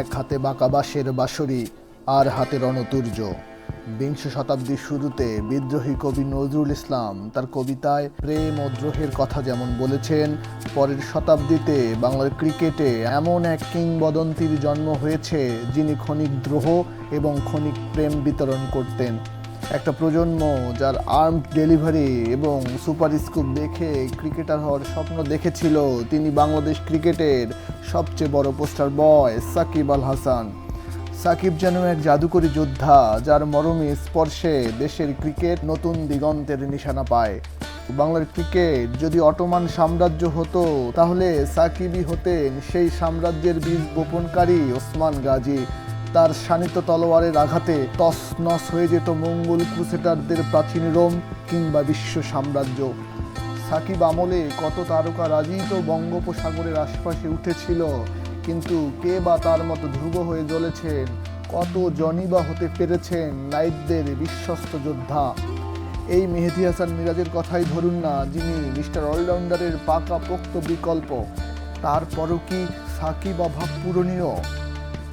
এক হাতে বাঁকা বাঁশের বাঁশরি, আর হাতে রণতুর্য। বিংশ শতাব্দীর শুরুতে বিদ্রোহী কবি নজরুল ইসলাম তার কবিতায় প্রেম ও দ্রোহের কথা যেমন বলেছেন, পরের শতাব্দীতে বাংলার ক্রিকেটে এমন এক কিংবদন্তির জন্ম হয়েছে যিনি ক্ষণিক দ্রোহ এবং ক্ষণিক প্রেম বিতরণ করতেন। একটা প্রজন্ম যার আর্মড ডেলিভারি এবং সুপার স্কুপ দেখে ক্রিকেটার হওয়ার স্বপ্ন দেখেছিল, তিনি বাংলাদেশ ক্রিকেটের সবচেয়ে বড় পোস্টার বয় সাকিব আল হাসান। সাকিব যেন এক জাদুকরী যোদ্ধা যার মরমে স্পর্শে দেশের ক্রিকেট নতুন দিগন্তের নিশানা পায়। বাংলার ক্রিকেট যদি অটোমান সাম্রাজ্য হতো, তাহলে সাকিবই হতেন সেই সাম্রাজ্যের বীজ বপনকারী ওসমান গাজী। তার শানিত তলোয়ারের আঘাতে তস নস হয়ে যেত মঙ্গল ক্রুসেটারদের প্রাচীন রোম কিংবা বিশ্ব সাম্রাজ্য। সাকিব আমলে কত তারকা রাজি তো বঙ্গোপসাগরের আশপাশে উঠেছিল, কিন্তু কে বা তার মতো ধ্রুব হয়ে জ্বলেছেন, কত জনই বা হতে পেরেছেন নাইটদের বিশ্বস্ত যোদ্ধা। এই মেহেদি হাসান মিরাজের কথাই ধরুন না, যিনি মিস্টার অলরাউন্ডারের পাকা পোক্ত বিকল্প। তারপরও কি সাকিব অভাব পূরণীয়?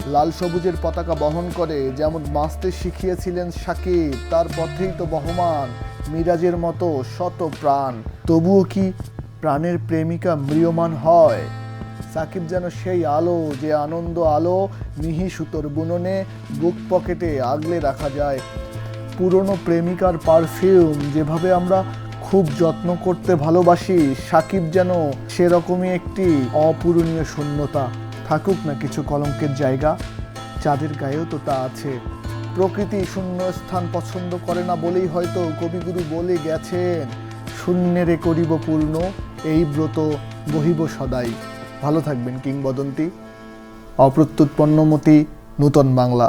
লাল সবুজের পতাকা বহন করে, যেমন বাঁচতে শিখিয়েছিলেন সাকিব, তার পথেই তো বহমান, মিরাজের মতো শত প্রাণ। তবুও কি প্রাণের প্রেমিকা ম্রিয়মান হয়? সাকিব যেন সেই আলো, যে আনন্দ আলো, মিহি সুতোর বুননে, বুক পকেটে আগলে রাখা যায়। পুরনো প্রেমিকার পারফিউম, যেভাবে আমরা খুব যত্ন করতে ভালোবাসি, সাকিব যেন সেরকমই একটি অপূরণীয় শূন্যতা। থাকুক না কিছু কলঙ্কের জায়গা, যাদের গায়েও তো তা আছে। প্রকৃতি শূন্য স্থান পছন্দ করে না বলেই হয়তো কবিগুরু বলে গেছেন, শূন্যেরে করিব পূর্ণ, এই ব্রত বহিব সদাই। ভালো থাকবেন কিংবদন্তি। অপ্রত্যুৎপন্নমতি, নূতন বাংলা।